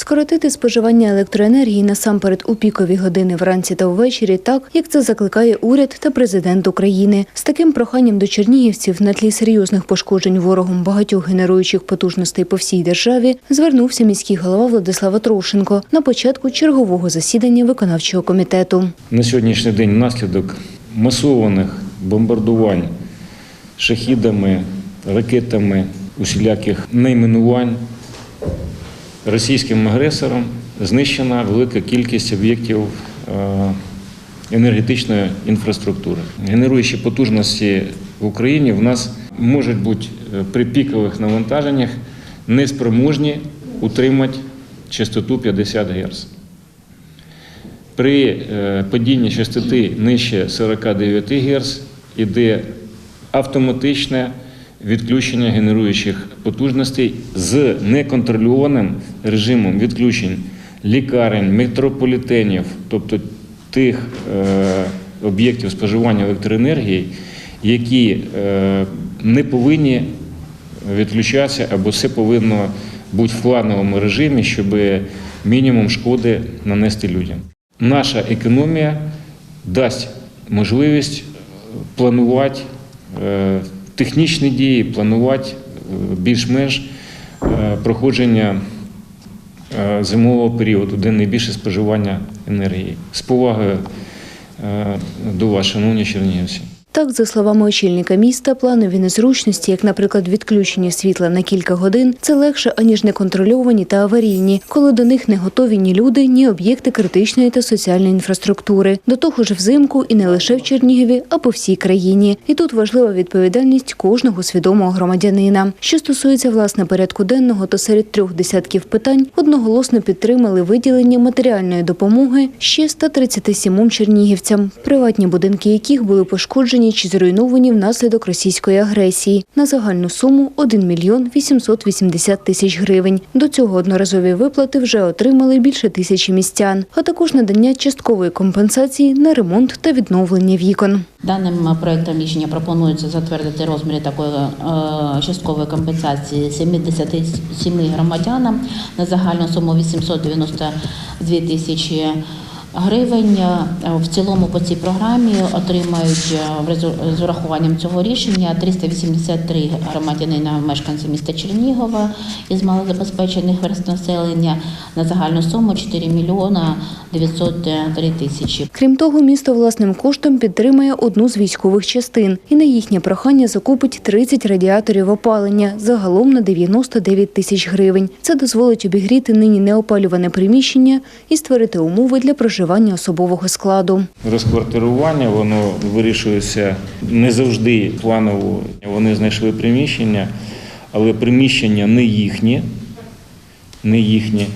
скоротити споживання електроенергії насамперед у пікові години вранці та ввечері, так як це закликає уряд та президент України. З таким проханням до чернігівців на тлі серйозних пошкоджень ворогом багатьох генеруючих потужностей по всій державі звернувся міський голова Владислава Трошенко на початку чергового засідання виконавчого комітету. На сьогоднішній день внаслідок масованих бомбардувань шахідами, ракетами, усіляких найменувань російським агресором знищена велика кількість об'єктів е, енергетичної інфраструктури. Генеруючі потужності в Україні в нас можуть бути е, при пікових навантаженнях неспроможні утримати частоту 50 Гц. При е, падінні частоти нижче 49 Гц іде автоматичне відключення генеруючих потужностей з неконтрольованим режимом відключень лікарень, метрополітенів, тобто тих е, об'єктів споживання електроенергії, які е, не повинні відключатися або все повинно бути в плановому режимі, щоб мінімум шкоди нанести людям. Наша економія дасть можливість планувати е, технічні дії, планувати е, більш-менш е, проходження е, зимового періоду, де найбільше споживання енергії. З повагою до вас, шановні чернігівці. Так, за словами очільника міста, планові незручності, як, наприклад, відключення світла на кілька годин, це легше аніж неконтрольовані та аварійні, коли до них не готові ні люди, ні об'єкти критичної та соціальної інфраструктури. До того ж, взимку і не лише в Чернігові, а по всій країні. І тут важлива відповідальність кожного свідомого громадянина. Що стосується власне порядку денного, то серед трьох десятків питань одноголосно підтримали виділення матеріальної допомоги ще 137 чернігівцям, приватні будинки яких були пошкоджені чи зруйновані внаслідок російської агресії на загальну суму 1 мільйон 880 тисяч гривень. До цього одноразові виплати вже отримали більше тисячі містян, а також надання часткової компенсації на ремонт та відновлення вікон. Даним проектом рішення пропонується затвердити розміри такої е, часткової компенсації 77 громадянам на загальну суму 892 тисячі гривень. Е, В цілому по цій програмі отримають е, з урахуванням цього рішення 383 громадянина мешканці міста Чернігова із малозабезпечених верст населення на загальну суму 4 мільйона 903 тисячі. Крім того, місто власним коштом підтримує одну з військових частин і на їхнє прохання закупить 30 радіаторів опалення загалом на 99 тисяч гривень. Це дозволить обігріти нині неопалюване приміщення і створити умови для проживання особового складу. Розквартирування воно вирішується не завжди планово. Вони знайшли приміщення, але приміщення не їхнє, не їхнє.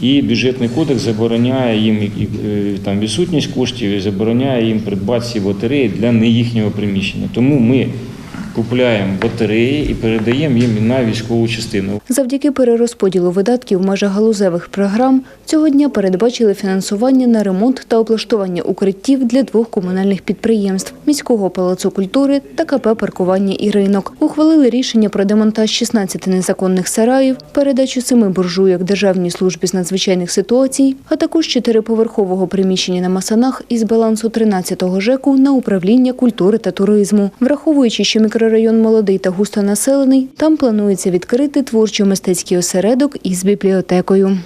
І бюджетний кодекс забороняє їм е, там відсутність коштів і забороняє їм придбати ці батареї для не їхнього приміщення. Тому ми купуємо батареї і передаємо їм на військову частину. Завдяки перерозподілу видатків в межах галузевих програм цього дня передбачили фінансування на ремонт та облаштування укриттів для двох комунальних підприємств міського палацу культури та КП паркування і ринок. Ухвалили рішення про демонтаж 16 незаконних сараїв, передачу семи буржуйок Державній службі з надзвичайних ситуацій, а також чотириповерхового приміщення на Масанах із балансу 13-го ЖЕКу на управління культури та туризму. Враховуючи, що мікрорайон молодий та густонаселений, там планується відкрити творчо-мистецький осередок із бібліотекою.